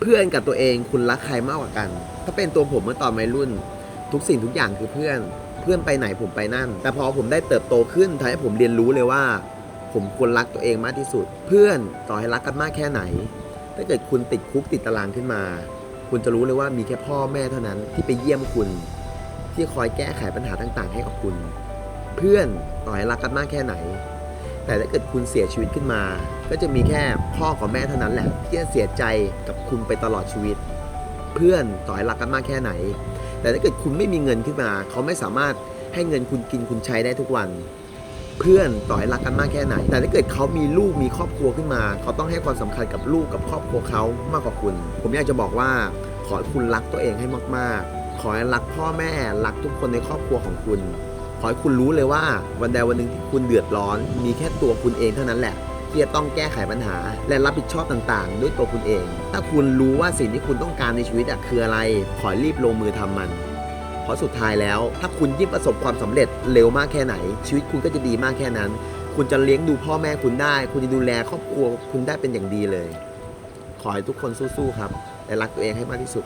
เพื่อนกับตัวเองคุณรักใครมากกว่ากัน ถ้าเป็นตัวผมเมื่อตอนวัยรุ่น ทุกสิ่งทุกอย่างคือเพื่อน เพื่อนไปไหนผมไปนั่น แต่พอผมได้เติบโตขึ้นทำให้ผมเรียนรู้เลยว่า ผมควรรักตัวเองมากที่สุด เพื่อนต่อให้รักกันมากแค่ไหน ถ้าเกิดคุณติดคุกติดตารางขึ้นมา คุณจะรู้เลยว่ามีแค่พ่อแม่เท่านั้นที่ไปเยี่ยมคุณ ที่คอยแก้ไขปัญหาต่างๆ ให้กับคุณ เพื่อนต่อให้รักกันมากแค่ไหน แต่ถ้าเกิดคุณเสียชีวิตขึ้นมา ก็จะมีแค่พ่อกับแม่เท่านั้นแหละ ที่จะเสียใจกับคุณไปตลอดชีวิต เพื่อนต่อให้รักกันมากแค่ไหน แต่ถ้าเกิดคุณไม่มีเงินขึ้นมา เขาไม่สามารถให้เงินคุณกินคุณใช้ได้ทุกวัน เพื่อนต่อให้รักกันมากแค่ไหน แต่ถ้าเกิดเขามีลูกมีครอบครัวขึ้นมา เขาต้องให้ความสำคัญกับลูกกับครอบครัวเขามากกว่าคุณ ผมอยากจะบอกว่าขอให้คุณรักตัวเองให้มาก ๆ ขอให้รักพ่อแม่รักทุกคนในครอบครัวของคุณ ขอให้คุณรู้เลยว่าวันใดวันหนึ่งที่คุณเดือดร้อน มีแค่ตัวคุณเองเท่านั้นแหละที่จะต้องแก้ไขปัญหา และรับผิดชอบต่างๆ ด้วยตัวคุณเอง ถ้าคุณรู้ว่าสิ่งที่คุณต้องการในชีวิตคืออะไร ขอรีบลงมือทำมัน เพราะสุดท้ายแล้ว ถ้าคุณยิ่งประสบความสำเร็จเร็วมากแค่ไหน ชีวิตคุณก็จะดีมากแค่นั้น คุณจะเลี้ยงดูพ่อแม่คุณได้ คุณจะดูแลครอบครัวคุณได้เป็นอย่างดีเลย ขอให้ทุกคนสู้ๆครับ และรักตัวเองให้มากที่สุด